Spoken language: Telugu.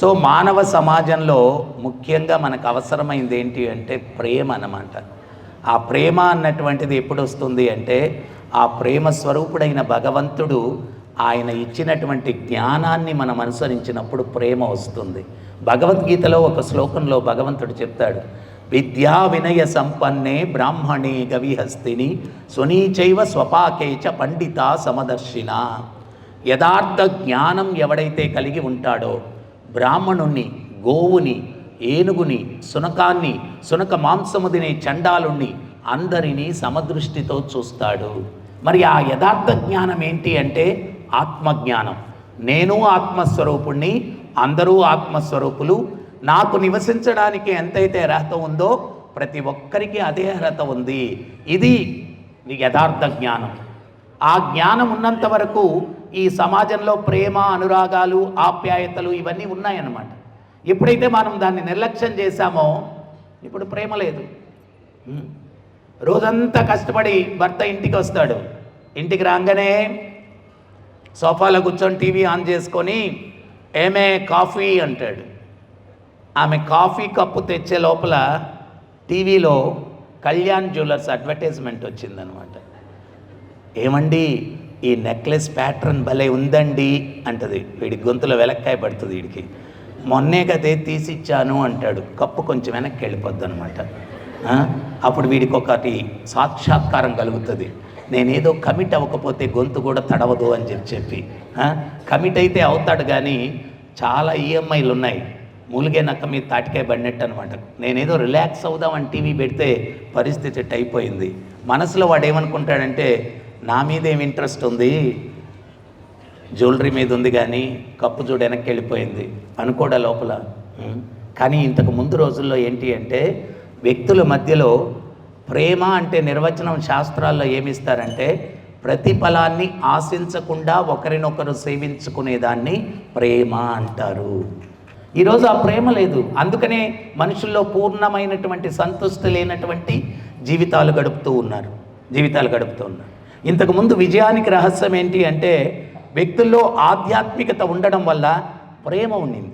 సో మానవ సమాజంలో ముఖ్యంగా మనకు అవసరమైంది ఏంటి అంటే ప్రేమ అన్నమాట. ఆ ప్రేమ అన్నటువంటిది ఎప్పుడు వస్తుంది అంటే ఆ ప్రేమ స్వరూపుడైన భగవంతుడు ఆయన ఇచ్చినటువంటి జ్ఞానాన్ని మనం అనుసరించినప్పుడు ప్రేమ వస్తుంది. భగవద్గీతలో ఒక శ్లోకంలో భగవంతుడు చెప్తాడు విద్యా వినయ సంపన్నే బ్రాహ్మణే గవిహస్తిని స్వనీచైవ స్వపాకేచ పండిత సమదర్శిన. యథార్థ జ్ఞానం ఎవడైతే కలిగి ఉంటాడో బ్రాహ్మణుణ్ణి గోవుని ఏనుగుని సునకాన్ని సునక మాంసము తినే చండాలుణ్ణి అందరినీ సమదృష్టితో చూస్తాడు. మరి ఆ యథార్థ జ్ఞానం ఏంటి అంటే ఆత్మజ్ఞానం. నేను ఆత్మస్వరూపుణ్ణి అందరూ ఆత్మస్వరూపులు నాకు నివసించడానికి ఎంతైతే అర్హత ఉందో ప్రతి ఒక్కరికి అదే అర్హత ఉంది. ఇది యథార్థ జ్ఞానం. ఆ జ్ఞానం ఉన్నంత వరకు ఈ సమాజంలో ప్రేమ అనురాగాలు ఆప్యాయతలు ఇవన్నీ ఉన్నాయన్నమాట. ఎప్పుడైతే మనం దాన్ని నిర్లక్ష్యం చేశామో ఇప్పుడు ప్రేమ లేదు. రోజంతా కష్టపడి భర్త ఇంటికి వస్తాడు. ఇంటికి రాగానే సోఫాలో కూర్చొని టీవీ ఆన్ చేసుకొని ఏమే కాఫీ అంటాడు. ఆమె కాఫీ కప్పు తెచ్చే లోపల టీవీలో కళ్యాణ్ జ్యువెలర్స్ అడ్వర్టైజ్మెంట్ వచ్చిందనమాట ఏమండి? ఈ నెక్లెస్ ప్యాటర్న్ భలే ఉందండి అంటది. వీడి గొంతులో వెలక్కాయ పడుతుంది వీడికి. మొన్నే కదే తీసిచ్చాను అంటాడు. కప్పు కొంచెం వెనక్కి వెళ్ళిపోద్ది అనమాట అప్పుడు వీడికి ఒకటి సాక్షాత్కారం కలుగుతుంది. నేనేదో కమిట్ అవ్వకపోతే గొంతు కూడా తడవదు అని చెప్పి చెప్పి. కమిట్ అయితే అవుతాడు కానీ చాలా ఈఎంఐలు ఉన్నాయి. మూలిగే నక్క మీద తాటికాయ పడినట్టు అనమాట నేనేదో రిలాక్స్ అవుదామని టీవీ పెడితే పరిస్థితి ఇట్ట అయిపోయింది మనసులో వాడు ఏమనుకుంటాడంటే నా మీద ఇంట్రెస్ట్ ఉంది? జ్యువెలరీ మీద ఉంది కానీ కప్పు చూడు వెనక్కి వెళ్ళిపోయింది. అనుకోడా లోపల. కానీ ఇంతకు ముందు రోజుల్లో ఏంటి అంటే వ్యక్తుల మధ్యలో ప్రేమ అంటే నిర్వచనం శాస్త్రాల్లో ఏమిస్తారంటే ప్రతిఫలాన్ని ఆశించకుండా ఒకరినొకరు సేవించుకునేదాన్ని ప్రేమ అంటారు. ఈరోజు ఆ ప్రేమ లేదు. అందుకనే మనుషుల్లో పూర్ణమైనటువంటి సంతృష్టి లేనటువంటి జీవితాలు గడుపుతూ ఉన్నారు. జీవితాలు గడుపుతూ ఉన్నారు. ఇంతకుముందు విజయానికి రహస్యం ఏంటి అంటే వ్యక్తుల్లో ఆధ్యాత్మికత ఉండడం వల్ల ప్రేమ ఉండింది.